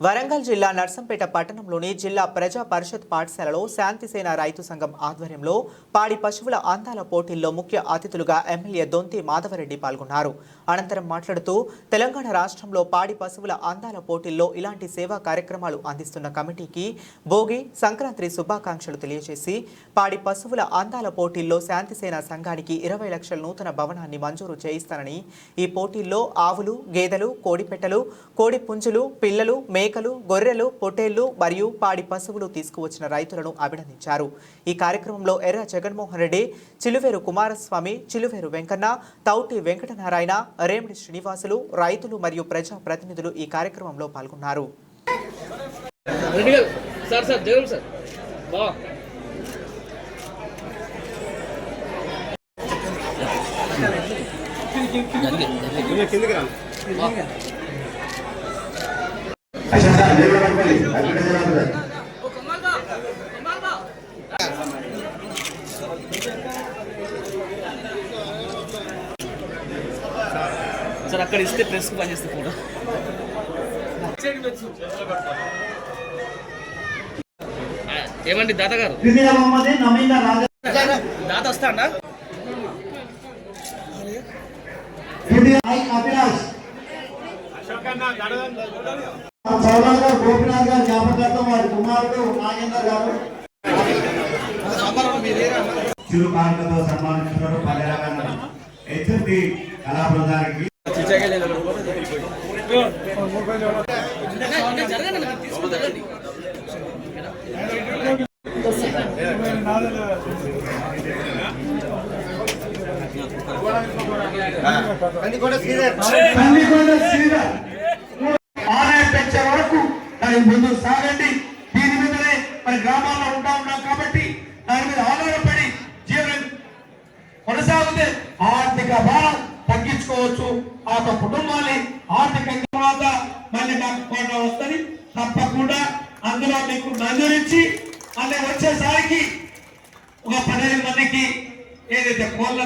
వరంగల్ జిల్లా నర్సంపేట పట్టణంలోని జిల్లా ప్రజా పరిషత్ పాఠశాలలో శాంతిసేన రైతు సంఘం ఆధ్వర్యంలో పాడి పశువుల అందాల పోటీల్లో ముఖ్య అతిథులుగా ఎమ్మెల్యే దొంతి మాధవరెడ్డి పాల్గొన్నారు. అనంతరం మాట్లాడుతూ తెలంగాణ రాష్ట్రంలో పాడి పశువుల అందాల పోటీల్లో ఇలాంటి సేవా కార్యక్రమాలు అందిస్తున్న కమిటీకి భోగి సంక్రాంతి శుభాకాంక్షలు తెలియజేసి పాడి పశువుల అందాల పోటీల్లో శాంతిసేన సంఘానికి ఇరవై లక్షల నూతన భవనాన్ని మంజూరు చేయిస్తానని ఈ పోటీల్లో ఆవులు గేదెలు కోడిపెట్టలు కోడి పుంజులు పిల్లలు మేకలు గొర్రెలు పొట్టేళ్ళు మరియు పాడి పశువులు తీసుకువచ్చిన రైతులను అభినందించారు. ఈ కార్యక్రమంలో ఎర్ర జగన్మోహన్ రెడ్డి చిలువేరు కుమారస్వామి చిలువేరు వెంకన్న తౌటి వెంకటనారాయణ రేమిడి శ్రీనివాసులు రైతులు మరియు ప్రజా ప్రతినిధులు ఈ కార్యక్రమంలో పాల్గొన్నారు. సార్ అక్కడ ఇస్తే ప్రెస్కి పనిచేస్తే ఫోటో ఏమండి దాత గారు దాత వస్తా అన్నా క్రిమిల ఐ అభిలాష్ చౌదరి గారు గోపినాథ్ గారు జ్ఞాపకార్థం వారి కుమారుడు నాగేందర్ గారు చిరు కానుకతో సన్మానిస్తున్నారు పల్లెరాగన్న హెచ్ఎండి కళా బృందానికి. జరగండి అన్న, తీసుకుని జరగండి కందికొండ శ్రీధర్. ఆదాయం పెంచే వరకు ముందు సాగండి. దీని మీదనే మరి గ్రామాల్లో ఉంటా ఉన్నాం కాబట్టి దాని మీద ఆధారపడి జీవనం కొనసాగితే ఆర్థిక భారం తగ్గించుకోవచ్చు. ఆ యొక్క కుటుంబాన్ని ఆర్థికంగా తర్వాత మళ్ళీ మాకు కోట వస్తుంది. తప్పకుండా అందులో మీకు మంజూరించి మళ్ళీ వచ్చేసరికి ఒక పదిహేను మందికి ఏదైతే కోళ్ళ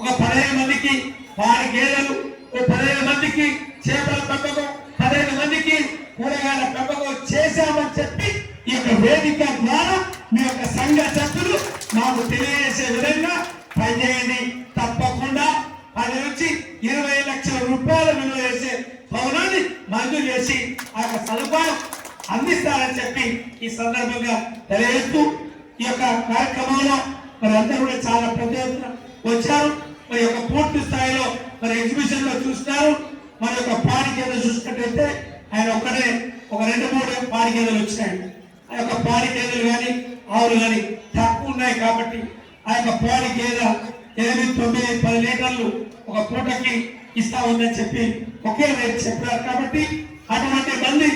ఒక పదిహేను మందికి వారి గేదెలు ఒక పదిహేను మందికి చేపల పెంపకం కూరగాయల పెంపకం చేశామని చెప్పి ఈ యొక్క వేదిక ద్వారా మీ యొక్క సంఘ సభ్యులు మాకు తెలియజేసే విధంగా పనిచేయండి. తప్పకుండా పది నుంచి ఇరవై లక్షల రూపాయలు విలువ చేసే భవనాన్ని మంజూరు చేసి ఆ యొక్క సదుపాయం అందిస్తారని చెప్పి ఈ సందర్భంగా తెలియజేస్తూ ఈ యొక్క కార్యక్రమంలో మరి అందరూ కూడా చాలా పెద్ద ఎత్తున వచ్చారు. మరి యొక్క పూర్తి స్థాయిలో మరి ఎగ్జిబిషన్లో చూస్తారు మరి యొక్క పాడి కింద చూసుకున్నట్టయితే ఆయన ఒక్కడే ఒక రెండు మూడు పాడి గేదెలు వచ్చినాయండి ఆ యొక్క పాడి గేదెలు కానీ ఆవులు కానీ తక్కువ ఉన్నాయి కాబట్టి ఆ యొక్క పాడి గేదె ఎనిమిది తొమ్మిది పది లీటర్లు ఒక పూటకి ఇస్తా ఉందని చెప్పి ఒకే రేటు చెప్పారు కాబట్టి అటువంటి మంది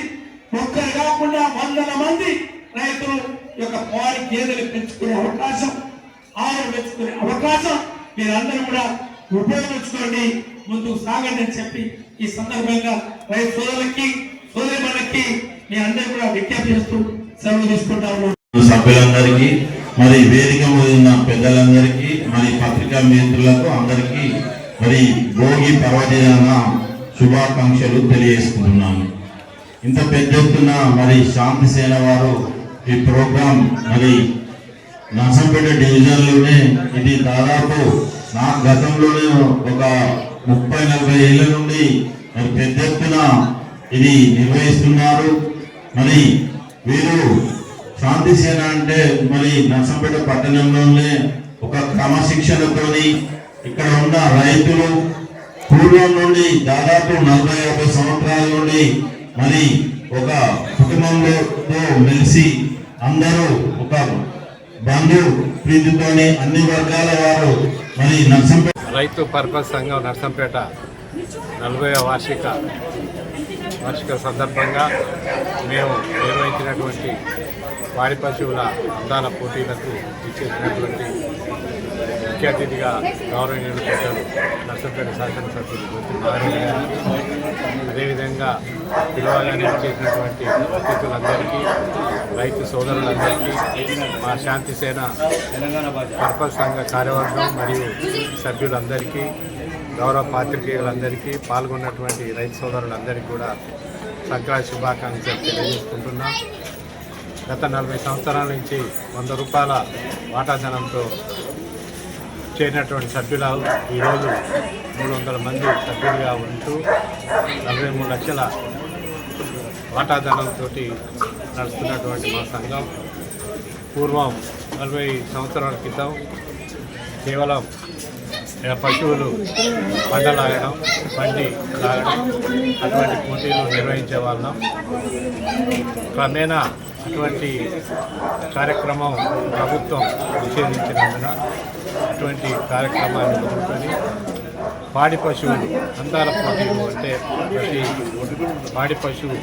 ఒక్కరు కాకుండా వందల మంది రైతులు ఈ యొక్క పాడి గేదెలు పెంచుకునే అవకాశం ఆవులు పెంచుకునే అవకాశం. మీరందరూ కూడా ఉపయోగించుకోండి ముందుకు సాగండి అని చెప్పి ఈ సందర్భంగా రైతు సోదరులకి మనకి మీ అందరూ కూడా విజ్ఞప్తి చేస్తూ సెలవు తీసుకుంటాము సభ్యులందరికీ మరి వేదిక ఉన్న పెద్దలందరికీ మరి పత్రికా మిత్రులకు అందరికీ మరి భోగి పర్వదిన శుభాకాంక్షలు తెలియజేసుకుంటున్నాను. ఇంత పెద్ద ఎత్తున మరి శాంతి సేన వారు ఈ ప్రోగ్రాం మరి నర్సంపేట డివిజన్లోనే ఇది దాదాపు నా గతంలోనే ఒక ముప్పై నలభై ఏళ్ళ నుండి మరి పెద్ద ఎత్తున ఇది నిర్వహిస్తున్నారు. మరి వీరు శాంతి సేన అంటే మరి నర్సంపేట పట్టణంలోనే ఒక క్రమశిక్షణతోని ఇక్కడ ఉన్న రైతులు పూర్వం నుండి దాదాపు నలభై యాభై సంవత్సరాల నుండి మరి ఒక కుటుంబంలో మెలిసి అందరూ ఒక బంధు ప్రీతితోనే అన్ని వర్గాల వారు మరి నర్సంపేట రైతు పర్పస్ సంఘం నర్సంపేట నలభై వార్షిక వార్షిక సందర్భంగా మేము నిర్వహించినటువంటి పాడి పశువుల అందాల పోటీలకు ఇచ్చేసినటువంటి ముఖ్య అతిథిగా గౌరవనీయులు పెట్టారు నర్సంపేట శాసనసభ్యులు అదేవిధంగా పిలవాలని చేసినటువంటి అతిథులందరికీ రైతు సోదరులందరికీ మా శాంతి సేన పర్పల్ సంఘ కార్యవర్గం మరియు సభ్యులందరికీ గౌరవ పాత్రికేయులందరికీ పాల్గొన్నటువంటి రైతు సోదరులందరికీ కూడా సంక్రాంతి శుభాకాంక్షలు తెలియజేసుకుంటున్నాం. గత నలభై సంవత్సరాల నుంచి వంద రూపాయల వాటాధనంతో చేరినటువంటి సభ్యులు ఈరోజు మూడు వందల మంది సభ్యులుగా ఉంటూ నలభై మూడు లక్షల వాటాధనంతో నడుస్తున్నటువంటి మా సంఘం. పూర్వం నలభై సంవత్సరాల క్రితం కేవలం పశువులు పంట లాగడం బండి లాగడం అటువంటి పోటీలు నిర్వహించే వాళ్ళం. క్రమేణా అటువంటి కార్యక్రమం ప్రభుత్వం నిషేధించినందున అటువంటి కార్యక్రమాన్ని జరుగుతుంది పాడి పశువులు అందాల పోటీలు అంటే ప్రతి పాడి పశువు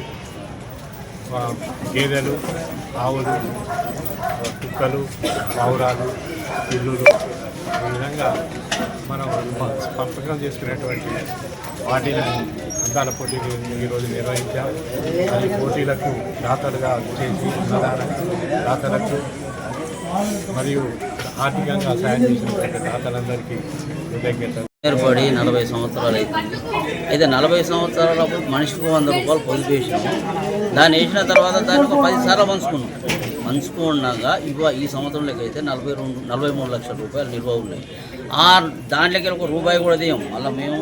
గేదెలు ఆవులు కుక్కలు పావురాలు పిల్లులు ఈ విధంగా మనం పంపకం చేసుకునేటువంటి వాటిని అందాల పోటీలు ఈరోజు నిర్వహించాం. అది పోటీలకు దాతలుగా చేసి ప్రధాన దాతలకు మరియు ఆర్థికంగా సాయం చేసినటువంటి దాతలందరికీ కృతజ్ఞతలు. ఏర్పడి నలభై సంవత్సరాలు అయితే అయితే నలభై సంవత్సరాలప్పుడు మనిషికి వంద రూపాయలు పొదుపు వేసినాము దాన్ని వేసిన తర్వాత దాన్ని ఒక పదిసార్లు పంచుకున్నాం. పంచుకున్నాక ఇవ ఈ సంవత్సరంలోకి అయితే నలభై రెండు నలభై మూడు లక్షల రూపాయలు నిల్వ ఉన్నాయి. ఆ దాంట్లోకి ఒక రూపాయి కూడా తీయం. మళ్ళీ మేము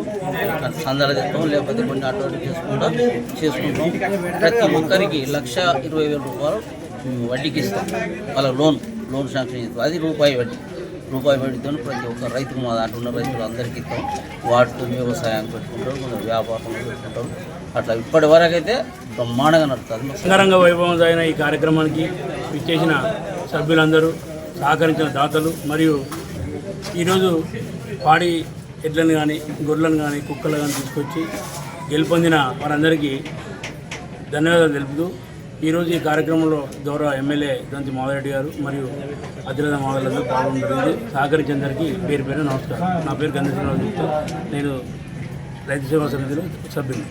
సందడ తెస్తాం లేకపోతే కొన్ని అటువంటి చేసుకుంటాం చేసుకుంటాం. ప్రతి ఒక్కరికి లక్ష ఇరవై వేల రూపాయలు వడ్డీకి ఇస్తాం వాళ్ళ లోన్ లోన్ శాంక్షన్ చేస్తాం. అది రూపాయి వడ్డీ. రూపాయి వడ్డీతో ప్రతి ఒక్క రైతుకు మా దాంట్లో ఉన్న రైతులు అందరికీ ఇస్తాం. వాటితో వ్యవసాయం పెట్టుకుంటారు కొందరు వ్యాపారం పెట్టుకుంటారు అట్లా ఇప్పటి వరకైతే బ్రహ్మాండంగా నడుస్తుంది. అంగరంగ వైభవం జరిగిన ఈ కార్యక్రమానికి ఇచ్చేసిన సభ్యులందరూ సహకరించిన దాతలు మరియు ఈరోజు పాడి ఎడ్లను కానీ గొర్రెలను కానీ కుక్కలు కానీ తీసుకొచ్చి గెలుపొందిన వారందరికీ ధన్యవాదాలు తెలుపుతూ ఈరోజు ఈ కార్యక్రమంలో గౌరవ ఎమ్మెల్యే దంతి మాధవరెడ్డి గారు మరియు అతిరథ మాధవులందరూ పాల్గొనడం జరిగింది. సహకరించేందరికీ పేరు పేరు నమస్కారం. నా పేరు గంధ నేను రైతు సేవా సమితిలో సభ్యుని.